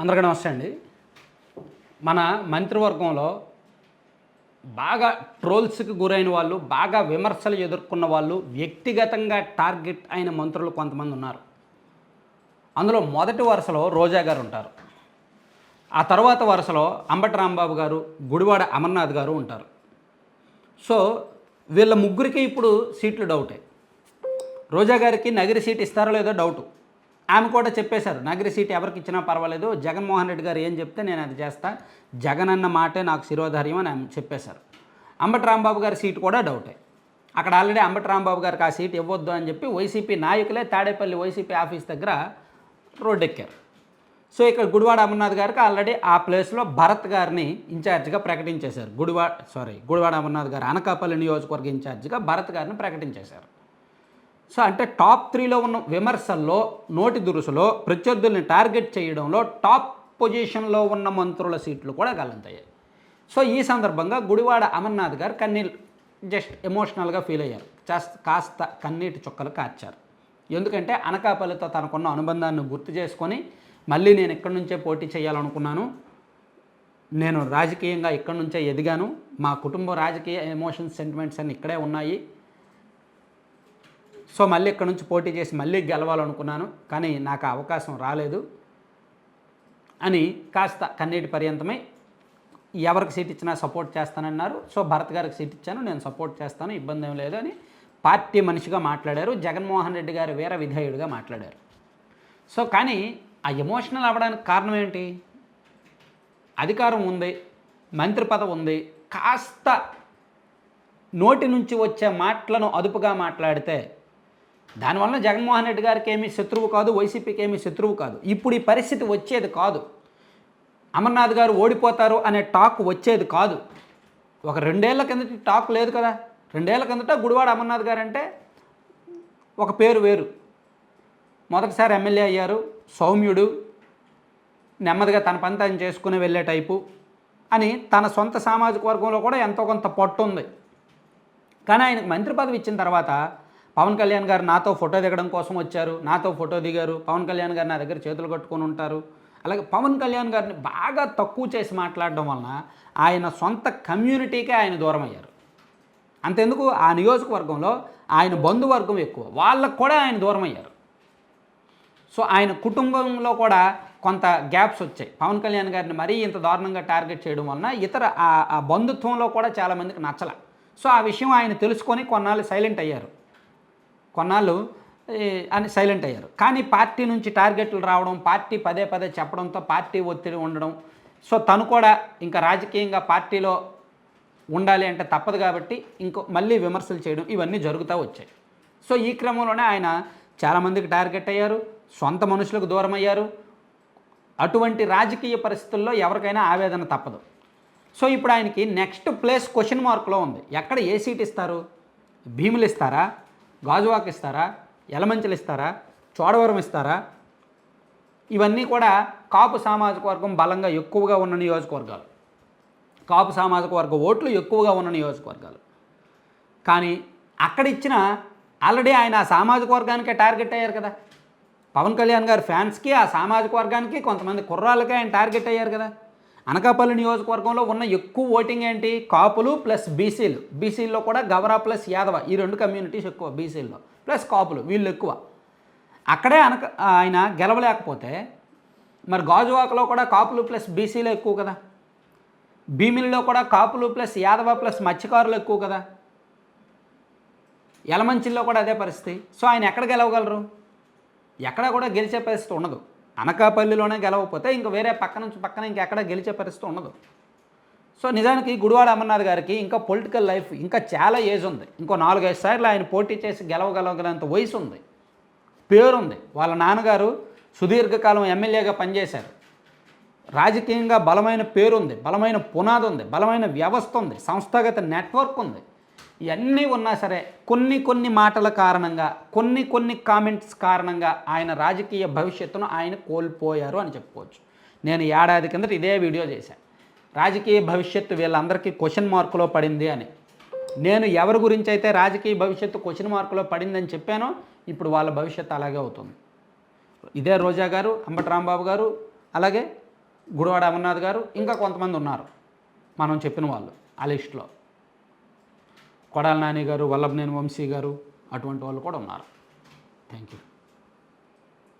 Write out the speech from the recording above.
అందరికీ నమస్తే అండి. మన మంత్రివర్గంలో బాగా ట్రోల్స్కి గురైన వాళ్ళు బాగా విమర్శలు ఎదుర్కొన్న వాళ్ళు వ్యక్తిగతంగా టార్గెట్ అయిన మంత్రులు కొంతమంది ఉన్నారు. అందులో మొదటి వరుసలో రోజా గారు ఉంటారు. ఆ తర్వాత వరుసలో అంబటి రాంబాబు గారు గుడివాడ అమర్నాథ్ గారు ఉంటారు. సో వీళ్ళ ముగ్గురికి ఇప్పుడు సీట్లు డౌటే. రోజా గారికి నగరి సీట్ ఇస్తారో లేదో డౌటు. ఆమె కూడా చెప్పేశారు నగరి సీట్ ఎవరికి ఇచ్చినా పర్వాలేదు జగన్మోహన్ రెడ్డి గారు ఏం చెప్తే నేను అది చేస్తా జగన్ అన్న మాటే నాకు శిరోధార్యం అని ఆమె చెప్పేశారు. అంబటి రాంబాబు గారి సీట్ కూడా డౌటే. అక్కడ ఆల్రెడీ అంబటి రాంబాబు గారికి ఆ సీట్ ఇవ్వద్దు అని చెప్పి వైసీపీ నాయకులే తాడేపల్లి వైసీపీ ఆఫీస్ దగ్గర రోడ్డెక్కారు. సో ఇక్కడ గుడివాడ అమర్నాథ్ గారికి ఆల్రెడీ ఆ ప్లేస్లో భరత్ గారిని ఇన్ఛార్జ్గా ప్రకటించేశారు. గుడివాడ సారీ గుడివాడ అమర్నాథ్ గారు అనకాపల్లి నియోజకవర్గ ఇన్ఛార్జ్గా భరత్ గారిని ప్రకటించేశారు. సో అంటే టాప్ త్రీలో ఉన్న విమర్శల్లో నోటి దురుసులో ప్రత్యర్థుల్ని టార్గెట్ చేయడంలో టాప్ పొజిషన్లో ఉన్న మంత్రుల సీట్లు కూడా గల్లంతయ్యాయి సో ఈ సందర్భంగా గుడివాడ అమర్నాథ్ గారు కన్నీ జస్ట్ ఎమోషనల్గా ఫీల్ అయ్యారు. కాస్త కాస్త కన్నీటి చుక్కలు కార్చారు. ఎందుకంటే అనకాపల్లితో తనకున్న అనుబంధాన్ని గుర్తు చేసుకొని మళ్ళీ నేను ఇక్కడి నుంచే పోటీ చేయాలనుకున్నాను. నేను రాజకీయంగా ఇక్కడి నుంచే ఎదిగాను. మా కుటుంబ రాజకీయ ఎమోషన్స్ సెంటిమెంట్స్ అన్ని ఇక్కడే ఉన్నాయి. సో మళ్ళీ ఇక్కడ నుంచి పోటీ చేసి మళ్ళీ గెలవాలనుకున్నాను కానీ నాకు అవకాశం రాలేదు అని కాస్త కన్నీటి పర్యంతమై ఎవరికి సీట్ ఇచ్చినా సపోర్ట్ చేస్తానన్నారు. సో భరత్ గారికి సీట్ ఇచ్చాను నేను సపోర్ట్ చేస్తాను ఇబ్బంది ఏం లేదు అని పార్టీ మనిషిగా మాట్లాడారు. జగన్మోహన్ రెడ్డి గారు వీర విధేయుడిగా మాట్లాడారు. సో కానీ ఆ ఎమోషనల్ అవ్వడానికి కారణం ఏంటి? అధికారం ఉంది మంత్రి పదవి ఉంది కాస్త నోటి నుంచి వచ్చే మాటలను అదుపుగా మాట్లాడితే దానివల్ల జగన్మోహన్ రెడ్డి గారికి ఏమీ శత్రువు కాదు వైసీపీకి ఏమీ శత్రువు కాదు. ఇప్పుడు ఈ పరిస్థితి వచ్చేది కాదు. అమర్నాథ్ గారు ఓడిపోతారు అనే టాక్ వచ్చేది కాదు. ఒక రెండేళ్ళ కిందటి టాక్ లేదు కదా. రెండేళ్ళ కిందట గుడివాడ అమర్నాథ్ గారు అంటే ఒక పేరు వేరు. మొదటిసారి ఎమ్మెల్యే అయ్యారు సౌమ్యుడు నెమ్మదిగా తన పని తను చేసుకుని వెళ్ళే టైపు అని తన సొంత సామాజిక వర్గంలో కూడా ఎంతో కొంత పట్టు ఉంది. కానీ ఆయనకు మంత్రి పదవి ఇచ్చిన తర్వాత పవన్ కళ్యాణ్ గారు నాతో ఫోటో దిగడం కోసం వచ్చారు నాతో ఫోటో దిగారు పవన్ కళ్యాణ్ గారు నా దగ్గర చేతులు కట్టుకొని ఉంటారు. అలాగే పవన్ కళ్యాణ్ గారిని బాగా తక్కువ చేసి మాట్లాడడం వలన ఆయన సొంత కమ్యూనిటీకే ఆయన దూరం అయ్యారు. అంతెందుకు? ఆ నియోజకవర్గంలో ఆయన బంధువర్గం ఎక్కువ వాళ్ళకు కూడా ఆయన దూరం అయ్యారు. సో ఆయన కుటుంబంలో కూడా కొంత గ్యాప్స్ వచ్చాయి. పవన్ కళ్యాణ్ గారిని మరీ ఇంత దారుణంగా టార్గెట్ చేయడం వలన ఇతర ఆ ఆ బంధుత్వంలో కూడా చాలామందికి నచ్చల. సో ఆ విషయం ఆయన తెలుసుకొని కొన్నాళ్ళు సైలెంట్ అయ్యారు. కొన్నాళ్ళు అని సైలెంట్ అయ్యారు. కానీ పార్టీ నుంచి టార్గెట్లు రావడం పార్టీ పదే పదే చెప్పడంతో పార్టీ ఒత్తిడి ఉండడం. సో తను కూడా ఇంకా రాజకీయంగా పార్టీలో ఉండాలి అంటే తప్పదు కాబట్టి ఇంకో మళ్ళీ విమర్శలు చేయడం ఇవన్నీ జరుగుతూ వచ్చాయి. సో ఈ క్రమంలోనే ఆయన చాలామందికి టార్గెట్ అయ్యారు సొంత మనుషులకు దూరం అయ్యారు. అటువంటి రాజకీయ పరిస్థితుల్లో ఎవరికైనా ఆవేదన తప్పదు. సో ఇప్పుడు ఆయనకి నెక్స్ట్ ప్లేస్ క్వశ్చన్ మార్క్లో ఉంది. ఎక్కడ ఏ సీట్ ఇస్తారు? భీములు ఇస్తారా? గాజువాక్ ఇస్తారా? ఎలమంచలు ఇస్తారా? చోడవరం ఇస్తారా? ఇవన్నీ కూడా కాపు సామాజిక వర్గం బలంగా ఎక్కువగా ఉన్న నియోజకవర్గాలు. కాపు సామాజిక వర్గ ఓట్లు ఎక్కువగా ఉన్న నియోజకవర్గాలు. కానీ అక్కడ ఇచ్చిన ఆల్రెడీ ఆయన ఆ సామాజిక వర్గానికే టార్గెట్ అయ్యారు కదా. పవన్ కళ్యాణ్ గారు ఫ్యాన్స్కి ఆ సామాజిక వర్గానికి కొంతమంది కుర్రాళ్ళకే ఆయన టార్గెట్ అయ్యారు కదా. అనకాపల్లి నియోజకవర్గంలో ఉన్న ఎక్కువ ఓటింగ్ ఏంటి? కాపులు ప్లస్ బీసీలు. బీసీల్లో కూడా గవరా ప్లస్ యాదవ. ఈ రెండు కమ్యూనిటీస్ ఎక్కువ బీసీల్లో. ప్లస్ కాపులు వీళ్ళు ఎక్కువ. అక్కడే అనక ఆయన గెలవలేకపోతే మరి గాజువాకలో కూడా కాపులు ప్లస్ బీసీలు ఎక్కువ కదా? భీమిలిలో కూడా కాపులు ప్లస్ యాదవ ప్లస్ మత్స్యకారులు ఎక్కువ కదా? యలమంచిల్లో కూడా అదే పరిస్థితి. సో ఆయన ఎక్కడ గెలవగలరు? ఎక్కడ కూడా గెలిచే పరిస్థితి ఉండదు. అనకాపల్లిలోనే గెలవకపోతే ఇంకా వేరే పక్క నుంచి పక్కన ఇంకెక్కడ గెలిచే పరిస్థితి ఉండదు. సో నిజానికి గుడివాడ అమర్నాథ్ గారికి ఇంకా పొలిటికల్ లైఫ్ ఇంకా చాలా ఏజ్ ఉంది. ఇంకో నాలుగైదు సార్లు ఆయన పోటీ చేసి గెలవగలగలంత వయసు ఉంది. పేరుంది. వాళ్ళ నాన్నగారు సుదీర్ఘకాలం ఎమ్మెల్యేగా పనిచేశారు. రాజకీయంగా బలమైన పేరుంది. బలమైన పునాది ఉంది బలమైన వ్యవస్థ ఉంది. సంస్థాగత నెట్వర్క్ ఉంది. ఇవన్నీ ఉన్నా సరే కొన్ని కొన్ని మాటల కారణంగా కొన్ని కొన్ని కామెంట్స్ కారణంగా ఆయన రాజకీయ భవిష్యత్తును ఆయన కోల్పోయారు అని చెప్పుకోవచ్చు. నేను ఏడాది కిందట ఇదే వీడియో చేశాను. రాజకీయ భవిష్యత్తు వీళ్ళందరికీ క్వశ్చన్ మార్కులో పడింది అని. నేను ఎవరి గురించి అయితే రాజకీయ భవిష్యత్తు క్వశ్చన్ మార్కులో పడిందని చెప్పానో ఇప్పుడు వాళ్ళ భవిష్యత్తు అలాగే అవుతుంది. ఇదే రోజా గారు అంబటి రాంబాబు గారు అలాగే గుడివాడ అమర్నాథ్ గారు ఇంకా కొంతమంది ఉన్నారు. మనం చెప్పిన వాళ్ళు ఆ లిస్టులో. కొడాల నాని గారు వల్లభనేని వంశీ గారు అటువంటి వాళ్ళు కూడా ఉన్నారు. Thank you